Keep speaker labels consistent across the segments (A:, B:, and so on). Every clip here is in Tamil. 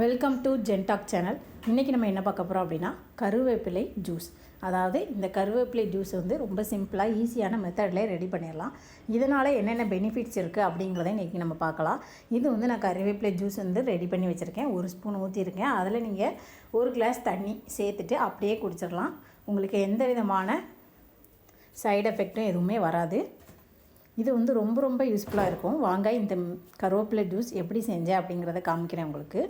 A: வெல்கம் டு ஜென்டாக் சேனல் இன்றைக்கி நம்ம என்ன பார்க்க போகிறோம் அப்படின்னா கருவேப்பிலை ஜூஸ் அதாவது இந்த கருவேப்பிலை ஜூஸ் வந்து ரொம்ப சிம்பிளாக ஈஸியான மெத்தடில் ரெடி பண்ணிடலாம். இதனால் என்னென்ன பெனிஃபிட்ஸ் இருக்குது அப்படிங்கிறத இன்றைக்கி நம்ம பார்க்கலாம். இது வந்து நான் கருவேப்பிலை ஜூஸ் வந்து ரெடி பண்ணி வச்சுருக்கேன். ஒரு ஸ்பூன் ஊற்றிருக்கேன் அதில் நீங்கள் ஒரு கிளாஸ் தண்ணி சேர்த்துட்டு அப்படியே குடிச்சிடலாம். உங்களுக்கு எந்த விதமான சைடு எஃபெக்ட்டும் எதுவுமே வராது. இது வந்து ரொம்ப ரொம்ப யூஸ்ஃபுல்லாக இருக்கும். வாங்க இந்த கருவேப்பிலை ஜூஸ் எப்படி செஞ்சேன் அப்படிங்கிறத காமிக்கிறேன் உங்களுக்கு.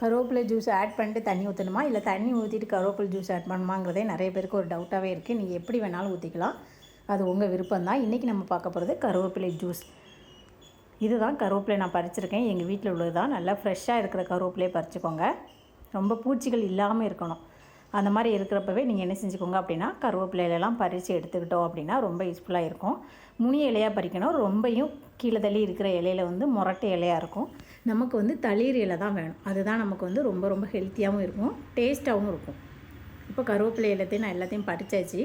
A: கருவேப்பிலை ஜூஸ் ஆட் பண்ணிட்டு தண்ணி ஊற்றணுமா இல்லை தண்ணி ஊற்றிட்டு கருவேப்பிலை ஜூஸ் ஆட் பண்ணுமாங்கிறதே நிறைய பேருக்கு ஒரு டவுட்டாகவே இருக்குது நீங்கள் எப்படி வேணாலும் ஊற்றிக்கலாம் அது உங்கள் விருப்பம் தான் இன்றைக்கி நம்ம பார்க்க போகிறது கருவேப்பிலை ஜூஸ் இதுதான் கருவேப்பிலை நான் பறிச்சிருக்கேன். எங்கள் வீட்டில் உள்ளது தான் நல்லா ஃப்ரெஷ்ஷாக இருக்கிற கருவேப்பிலையை பறிச்சுக்கோங்க. ரொம்ப பூச்சிகள் இல்லாமல் இருக்கணும். அந்த மாதிரி இருக்கிறப்பவே நீங்கள் என்ன செஞ்சுக்கோங்க அப்படின்னா கருவேப்பிலையிலலாம் பறித்து எடுத்துக்கிட்டோம் அப்படின்னா ரொம்ப யூஸ்ஃபுல்லாக இருக்கும். முனி இலையாக பறிக்கணும். ரொம்பையும் கீழே தள்ளி இருக்கிற இலையில வந்து முரட்டை இலையாக இருக்கும். நமக்கு வந்து தளிர் இலை தான் வேணும். அதுதான் நமக்கு வந்து ரொம்ப ரொம்ப ஹெல்த்தியாகவும் இருக்கும். டேஸ்ட்டாகவும் இருக்கும். இப்போ கருவேப்பிலை எல்லாத்தையும் நான் எல்லாத்தையும் பறிச்சாச்சு.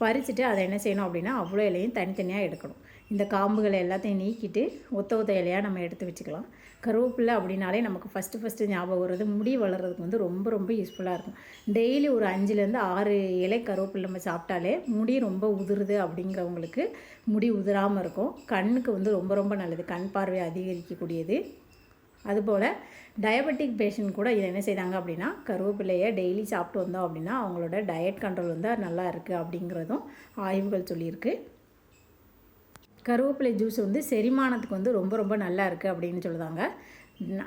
A: பறிச்சுட்டு அதை என்ன செய்யணும் அப்படின்னா அவ்வளோ இலையும் தனித்தனியாக எடுக்கணும். இந்த காம்புகளை எல்லாத்தையும் நீக்கிட்டு ஒத்த ஒத்த இலையாக நம்ம எடுத்து வச்சுக்கலாம். கருவேப்பிலை அப்படின்னாலே நமக்கு ஃபஸ்ட்டு ஃபஸ்ட்டு ஞாபகம் வருது முடி வளர்கிறதுக்கு வந்து ரொம்ப ரொம்ப யூஸ்ஃபுல்லாக இருக்கும். டெய்லி ஒரு அஞ்சுலேருந்து ஆறு இலை கருவேப்பிலை நம்ம சாப்பிட்டாலே முடி ரொம்ப உதிருது அப்படிங்கிறவங்களுக்கு முடி உதிராமல் இருக்கும். கண்ணுக்கு வந்து ரொம்ப ரொம்ப நல்லது. கண் பார்வை அதிகரிக்கக்கூடியது. அதுபோல் டயபெட்டிக் பேஷண்ட் கூட இதை என்ன செய்தாங்க அப்படின்னா கருவேப்பிலையை டெய்லி சாப்பிட்டு வந்தோம் அப்படின்னா அவங்களோட டயட் கண்ட்ரோல் வந்து நல்லா இருக்குது அப்படிங்கிறதும் ஆய்வுகள் சொல்லியிருக்கு. கருவேப்பிலை ஜூஸ் வந்து செரிமானத்துக்கு வந்து ரொம்ப ரொம்ப நல்லா இருக்குது அப்படின்னு சொல்லுதாங்க.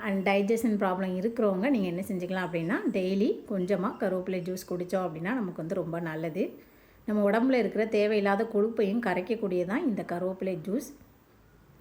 A: அண்ட் டைஜஷன் ப்ராப்ளம் இருக்கிறவங்க நீங்கள் என்ன செஞ்சுக்கலாம் அப்படின்னா டெய்லி கொஞ்சமாக கருவேப்பிலை ஜூஸ் குடித்தோம் அப்படின்னா நமக்கு வந்து ரொம்ப நல்லது. நம்ம உடம்புல இருக்கிற தேவையில்லாத கொழுப்பையும் கரைக்கக்கூடியதான் இந்த கருவேப்பிலை ஜூஸ்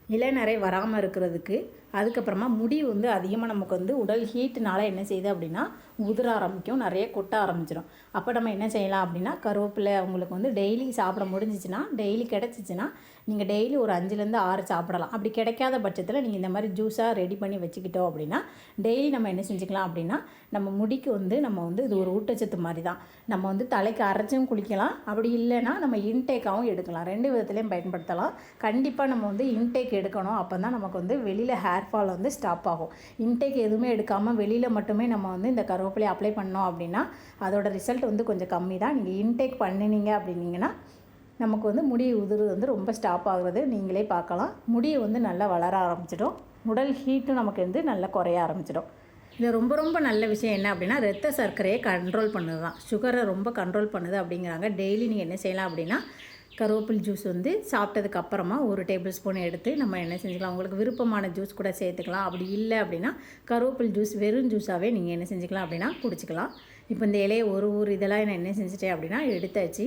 A: இளநரை வராமல் இருக்கிறதுக்கு அதுக்கப்புறமா முடி வந்து அதிகமாக நமக்கு வந்து உடல் ஹீட்டுனால என்ன செய்யுது அப்படின்னா உதிர ஆரம்பிக்கும் நிறைய கொட்ட ஆரம்பிச்சிடும் அப்போ நம்ம என்ன செய்யலாம் அப்படின்னா கருவேப்பிலை அவங்களுக்கு வந்து டெய்லி சாப்பிட முடிஞ்சிச்சுன்னா டெய்லி கிடச்சிச்சின்னா நீங்கள் டெய்லி ஒரு அஞ்சுலேருந்து ஆறு சாப்பிடலாம். அப்படி கிடைக்காத பட்சத்தில் நீங்கள் இந்த மாதிரி ஜூஸாக ரெடி பண்ணி வச்சுக்கிட்டோம் அப்படின்னா டெய்லி நம்ம என்ன செஞ்சுக்கலாம் அப்படின்னா நம்ம முடிக்கு வந்து நம்ம வந்து இது ஒரு ஊட்டச்சத்து மாதிரி தான் நம்ம வந்து தலைக்கு அரைச்சும் குளிக்கலாம். அப்படி இல்லைன்னா நம்ம இன்டேக்காகவும் எடுக்கலாம். ரெண்டு விதத்துலையும் பயன்படுத்தலாம். கண்டிப்பாக நம்ம வந்து இன்டேக் எடுக்கணும். அப்போ தான் நமக்கு வந்து வெளியில் ஹேர் ஃபால் வந்து ஸ்டாப் ஆகும். இன்டேக் எதுவுமே எடுக்காமல் வெளியில் மட்டுமே நம்ம வந்து இந்த கருவேப்பிலையை அப்ளை பண்ணோம் அப்படின்னா அதோட ரிசல்ட் வந்து கொஞ்சம் கம்மி தான் நீங்கள் இன்டேக் பண்ணினீங்க அப்படின்னீங்கன்னா நமக்கு வந்து முடி உதிரு வந்து ரொம்ப ஸ்டாப் ஆகுறது நீங்களே பார்க்கலாம். முடியை வந்து நல்லா வளர ஆரம்பிச்சிடும். உடல் ஹீட்டும் நமக்கு வந்து நல்லா குறைய ஆரம்பிச்சிடும். இதில் ரொம்ப ரொம்ப நல்ல விஷயம் என்ன அப்படின்னா ரத்த சர்க்கரையை கண்ட்ரோல் பண்ணுது தான் சுகரை ரொம்ப கண்ட்ரோல் பண்ணுது அப்படிங்கிறாங்க. டெய்லி நீங்கள் என்ன செய்யலாம் அப்படின்னா கருவேப்பில் ஜூஸ் வந்து சாப்பிட்டதுக்கு அப்புறமா ஒரு டேபிள் ஸ்பூன் எடுத்து நம்ம என்ன செஞ்சுக்கலாம் உங்களுக்கு விருப்பமான ஜூஸ் கூட சேர்த்துக்கலாம். அப்படி இல்லை அப்படின்னா கருவேப்பில் ஜூஸ் வெறும் ஜூஸாகவே நீங்கள் என்ன செஞ்சுக்கலாம் அப்படின்னா குடிச்சிக்கலாம். இப்போ இந்த இலையை ஒரு ஊர் இதெல்லாம் நான் என்ன செஞ்சுட்டேன் அப்படின்னா எடுத்தாச்சு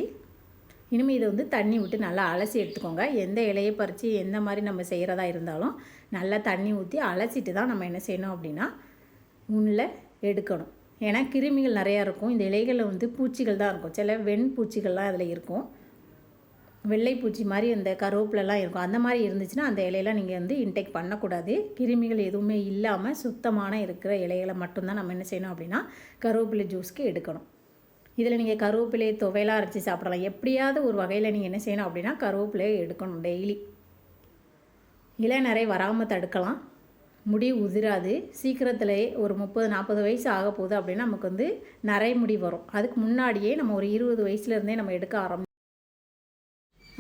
A: இனிமேல் இதை வந்து தண்ணி விட்டு நல்லா அலசி எடுத்துக்கோங்க. எந்த இலையை பறித்து எந்த மாதிரி நம்ம செய்கிறதா இருந்தாலும் நல்லா தண்ணி ஊற்றி அலசிட்டு தான் நம்ம என்ன செய்யணும் அப்படின்னா உன்னில் எடுக்கணும். ஏன்னா கிருமிகள் நிறையா இருக்கும். இந்த இலைகளில் வந்து பூச்சிகள் தான் இருக்கும். சில வெண் பூச்சிகள்லாம் அதில் இருக்கும். வெள்ளை பூச்சி மாதிரி அந்த கருவேப்பிலலாம் இருக்கும். அந்த மாதிரி இருந்துச்சுன்னா அந்த இலையெல்லாம் நீங்கள் வந்து இன்டேக் பண்ணக்கூடாது. கிருமிகள் எதுவுமே இல்லாமல் சுத்தமான இருக்கிற இலைகளை மட்டும்தான் நம்ம என்ன செய்யணும் அப்படின்னா கருவேப்பிலை ஜூஸ்க்கு எடுக்கணும். இதில் நீங்கள் கருவேப்பிலையை துவையலாக அரைச்சி சாப்பிடலாம். எப்படியாவது ஒரு வகையில் நீங்கள் என்ன செய்யணும் அப்படின்னா கருவேப்பிலையை எடுக்கணும் டெய்லி. இளநரை வராமல் தடுக்கலாம். முடி உதிராது. சீக்கிரத்தில் ஒரு முப்பது நாற்பது வயசு ஆக போகுது அப்படின்னா நமக்கு வந்து நிறைய முடி வரும். அதுக்கு முன்னாடியே நம்ம ஒரு இருபது வயசுலேருந்தே நம்ம எடுக்க ஆரம்பி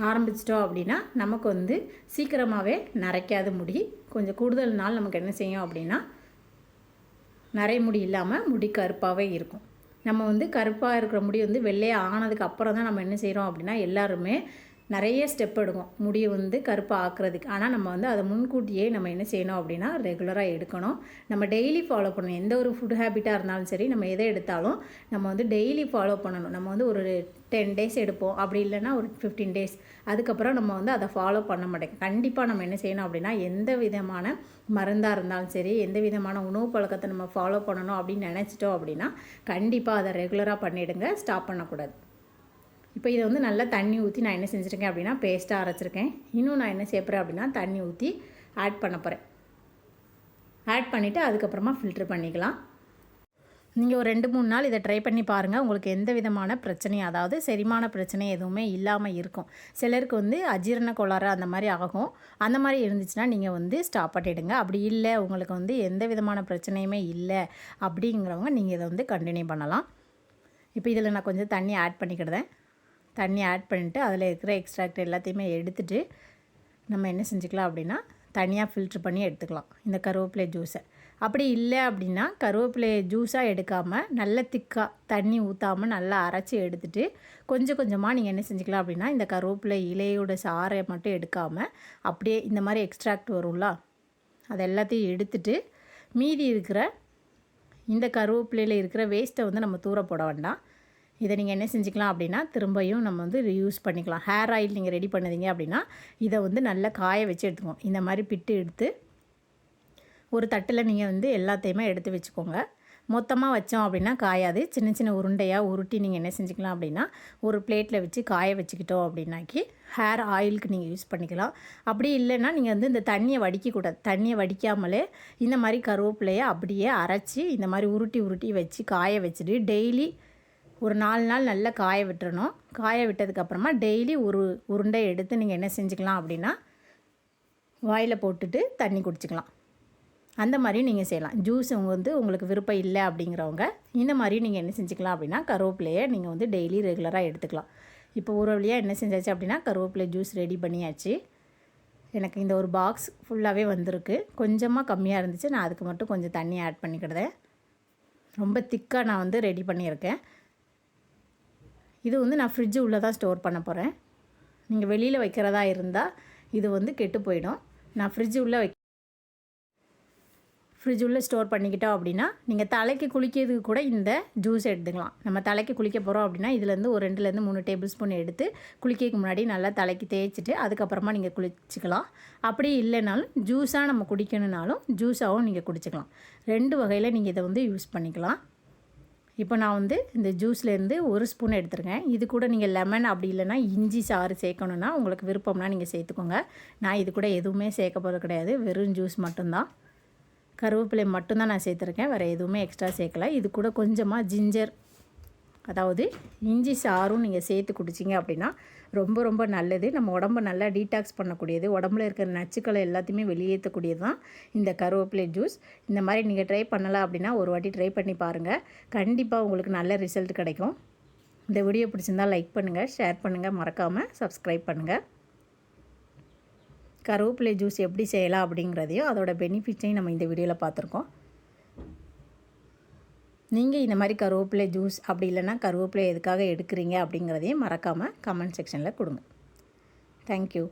A: ஆரம்பிச்சிட்டோம் அப்படின்னா நமக்கு வந்து சீக்கிரமாகவே நரைக்காத முடி கொஞ்சம் கூடுதல் நாள் நமக்கு என்ன செய்யும் அப்படின்னா நிறைய முடி இல்லாமல் முடி கருப்பாகவே இருக்கும். நம்ம வந்து கருப்பாக இருக்கிற முடி வந்து வெள்ளையாக ஆனதுக்கு அப்புறம் தான் நம்ம என்ன செய்கிறோம் அப்படின்னா எல்லாருமே நிறைய ஸ்டெப் எடுக்கும். முடியை வந்து கருப்பாக ஆக்குறதுக்கு. ஆனால் நம்ம வந்து அதை முன்கூட்டியே நம்ம என்ன செய்யணும் அப்படின்னா ரெகுலராக எடுக்கணும். நம்ம டெய்லி ஃபாலோ பண்ணணும். எந்த ஒரு ஃபுட் ஹேபிட்டாக இருந்தாலும் சரி நம்ம எதை எடுத்தாலும் நம்ம வந்து டெய்லி ஃபாலோ பண்ணணும். நம்ம வந்து ஒரு டென் டேஸ் எடுப்போம். அப்படி இல்லைன்னா ஒரு ஃபிஃப்டீன் டேஸ் அதுக்கப்புறம் நம்ம வந்து அதை ஃபாலோ பண்ண மாட்டேங்க கண்டிப்பாக நம்ம என்ன செய்யணும் அப்படின்னா எந்த விதமான மருந்தாக இருந்தாலும் சரி எந்த விதமான உணவு பழக்கத்தை நம்ம ஃபாலோ பண்ணணும் அப்படின்னு நினச்சிட்டோம் அப்படின்னா கண்டிப்பாக அதை ரெகுலராக பண்ணிவிடுங்க ஸ்டாப் பண்ணக்கூடாது. இப்போ இதை வந்து நல்லா தண்ணி ஊற்றி நான் என்ன செஞ்சுருக்கேன் அப்படின்னா பேஸ்ட்டாக அரைச்சிருக்கேன். இன்னும் நான் என்ன சேர்ப்புறேன் அப்படின்னா தண்ணி ஊற்றி ஆட் பண்ண போகிறேன் ஆட் பண்ணிவிட்டு அதுக்கப்புறமா ஃபில்ட்ரு பண்ணிக்கலாம். நீங்கள் ஒரு ரெண்டு மூணு நாள் இதை ட்ரை பண்ணி பாருங்கள் உங்களுக்கு எந்த விதமான பிரச்சனையும் அதாவது செரிமான பிரச்சனை எதுவுமே இல்லாமல் இருக்கும். சிலருக்கு வந்து அஜீரண கோளாறு அந்த மாதிரி ஆகும். அந்த மாதிரி இருந்துச்சுன்னா நீங்கள் வந்து ஸ்டாப் பண்ணிவிடுங்க அப்படி இல்லை உங்களுக்கு வந்து எந்த விதமான பிரச்சனையுமே இல்லை அப்படிங்கிறவங்க நீங்கள் இதை வந்து கண்டினியூ பண்ணலாம். இப்போ இதில் நான் கொஞ்சம் தண்ணி ஆட் பண்ணிக்கிடுதேன் தண்ணி ஆட் பண்ணிவிட்டு அதில் இருக்கிற எக்ஸ்ட்ராக்ட் எல்லாத்தையுமே எடுத்துகிட்டு நம்ம என்ன செஞ்சுக்கலாம் அப்படின்னா தனியாக ஃபில்ட்ரு பண்ணி எடுத்துக்கலாம். இந்த கருவேப்பிலை ஜூஸை அப்படி இல்லை அப்படின்னா கருவேப்பிலை ஜூஸாக எடுக்காமல் நல்ல திக்காக தண்ணி ஊற்றாமல் நல்லா அரைச்சி எடுத்துகிட்டு கொஞ்சம் கொஞ்சமாக நீங்கள் என்ன செஞ்சுக்கலாம் அப்படின்னா இந்த கருவேப்பிலை இலையோட சாறை மட்டும் எடுக்காமல் அப்படியே இந்த மாதிரி எக்ஸ்ட்ராக்ட் வரும்ல அது எல்லாத்தையும் எடுத்துட்டு மீதி இருக்கிற இந்த கருவேப்பிலையில் இருக்கிற வேஸ்ட்டை வந்து நம்ம தூர போட வேண்டாம். இதை நீங்கள் என்ன செஞ்சுக்கலாம் அப்படின்னா திரும்பியும் நம்ம வந்து யூஸ் பண்ணிக்கலாம். ஹேர் ஆயில் நீங்கள் ரெடி பண்ணுதீங்க அப்படின்னா இதை வந்து நல்லா காய வச்சு எடுத்துக்கோங்க. இந்த மாதிரி பிட்டு எடுத்து ஒரு தட்டில் நீங்கள் வந்து எல்லாத்தையுமே எடுத்து வச்சுக்கோங்க. மொத்தமாக வச்சோம் அப்படின்னா காயாது. சின்ன சின்ன உருண்டையாக உருட்டி நீங்கள் என்ன செஞ்சுக்கலாம் அப்படின்னா ஒரு பிளேட்டில் வச்சு காய வச்சுக்கிட்டோம் அப்படின்னாக்கி ஹேர் ஆயிலுக்கு நீங்கள் யூஸ் பண்ணிக்கலாம். அப்படி இல்லைன்னா நீங்கள் வந்து இந்த தண்ணியை வடிக்கக்கூடாது தண்ணியை வடிக்காமலே இந்த மாதிரி கருவேப்பிலையை அப்படியே அரைச்சி இந்த மாதிரி உருட்டி உருட்டி வச்சு காய வச்சுட்டு டெய்லி ஒரு நாலு நாள் நல்லா காய விட்டுறணும். காய விட்டதுக்கப்புறமா டெய்லி ஒரு உருண்டை எடுத்து நீங்கள் என்ன செஞ்சுக்கலாம் அப்படின்னா வாயில் போட்டுட்டு தண்ணி குடிச்சிக்கலாம். அந்த மாதிரி நீங்கள் செய்யலாம். ஜூஸ் வந்து உங்களுக்கு விருப்பம் இல்லை அப்படிங்கிறவங்க இந்த மாதிரி நீங்கள் என்ன செஞ்சுக்கலாம் அப்படின்னா கருவேப்பிலையை நீங்கள் வந்து டெய்லி ரெகுலராக எடுத்துக்கலாம். இப்போ ஒரு வழியாக என்ன செஞ்சாச்சு அப்படின்னா கருவேப்பிலை ஜூஸ் ரெடி பண்ணியாச்சு. எனக்கு இந்த ஒரு பாக்ஸ் ஃபுல்லாகவே வந்திருக்கு. கொஞ்சமாக கம்மியாக இருந்துச்சு. நான் அதுக்கு மட்டும் கொஞ்சம் தண்ணி ஆட் பண்ணிக்கிடுதேன் ரொம்ப திக்காக நான் வந்து ரெடி பண்ணியிருக்கேன். இது வந்து நான் ஃப்ரிட்ஜு உள்ளே தான் ஸ்டோர் பண்ண போகிறேன் நீங்கள் வெளியில் வைக்கிறதா இருந்தால் இது வந்து கெட்டு போயிடும். நான் ஃப்ரிட்ஜு உள்ளே வை ஃப்ரிட்ஜ் உள்ளே ஸ்டோர் பண்ணிக்கிட்டோம் அப்படின்னா நீங்கள் தலைக்கு குளிக்கிறதுக்கு கூட இந்த ஜூஸ் எடுத்துக்கலாம். நம்ம தலைக்கு குளிக்க போகிறோம் அப்படின்னா இதுலேருந்து ஒரு ரெண்டுலேருந்து மூணு டேபிள் ஸ்பூன் எடுத்து குளிக்கிறதுக்கு முன்னாடி நல்லா தலைக்கு தேய்ச்சிட்டு அதுக்கப்புறமா நீங்கள் குளிச்சிக்கலாம். அப்படி இல்லைனாலும் ஜூஸாக நம்ம குடிக்கணுனாலும் ஜூஸாகவும் நீங்கள் குடிச்சிக்கலாம். ரெண்டு வகையில் நீங்கள் இதை வந்து யூஸ் பண்ணிக்கலாம். இப்போ நான் வந்து இந்த ஜூஸ்லேருந்து ஒரு ஸ்பூன் எடுத்துருக்கேன். இது கூட நீங்கள் லெமன் அப்படி இல்லைன்னா இஞ்சி சாறு சேர்க்கணுன்னா உங்களுக்கு விருப்பம்னா நீங்கள் சேர்த்துக்கோங்க. நான் இது கூட எதுவுமே சேர்க்க போகிறது கிடையாது. வெறும் ஜூஸ் மட்டும்தான். கருவேப்பிலை மட்டும்தான் நான் சேர்த்துருக்கேன். வேறு எதுவுமே எக்ஸ்ட்ரா சேர்க்கல. இது கூட கொஞ்சமாக ஜிஞ்சர் அதாவது இஞ்சி சாரும் நீங்கள் சேர்த்து குடிச்சிங்க அப்படின்னா ரொம்ப ரொம்ப நல்லது. நம்ம உடம்பு நல்லா டீடாக்ஸ் பண்ணக்கூடியது. உடம்புல இருக்கிற நச்சுக்களை எல்லாத்தையுமே வெளியேற்றக்கூடியது தான் இந்த கருவேப்பிலை ஜூஸ் இந்த மாதிரி நீங்கள் ட்ரை பண்ணலாம் அப்படின்னா ஒரு வாட்டி ட்ரை பண்ணி பாருங்கள் கண்டிப்பாக உங்களுக்கு நல்ல ரிசல்ட் கிடைக்கும். இந்த வீடியோ பிடிச்சிருந்தால் லைக் பண்ணுங்கள் ஷேர் பண்ணுங்கள் மறக்காமல் சப்ஸ்கிரைப் பண்ணுங்கள் கருவேப்பிலை ஜூஸ் எப்படி செய்யலாம் அப்படிங்கிறதையும் அதோட பெனிஃபிட்ஸையும் நம்ம இந்த வீடியோவில் பார்த்துருக்கோம். நீங்கள் இந்த மாதிரி கருவேப்பிலை ஜூஸ் அப்படி இல்லைன்னா கருவேப்பிலை எதுக்காக எடுக்கிறீங்க அப்படிங்கிறதையும் மறக்காமல் கமெண்ட் செக்ஷனில் கொடுங்க. தேங்க்யூ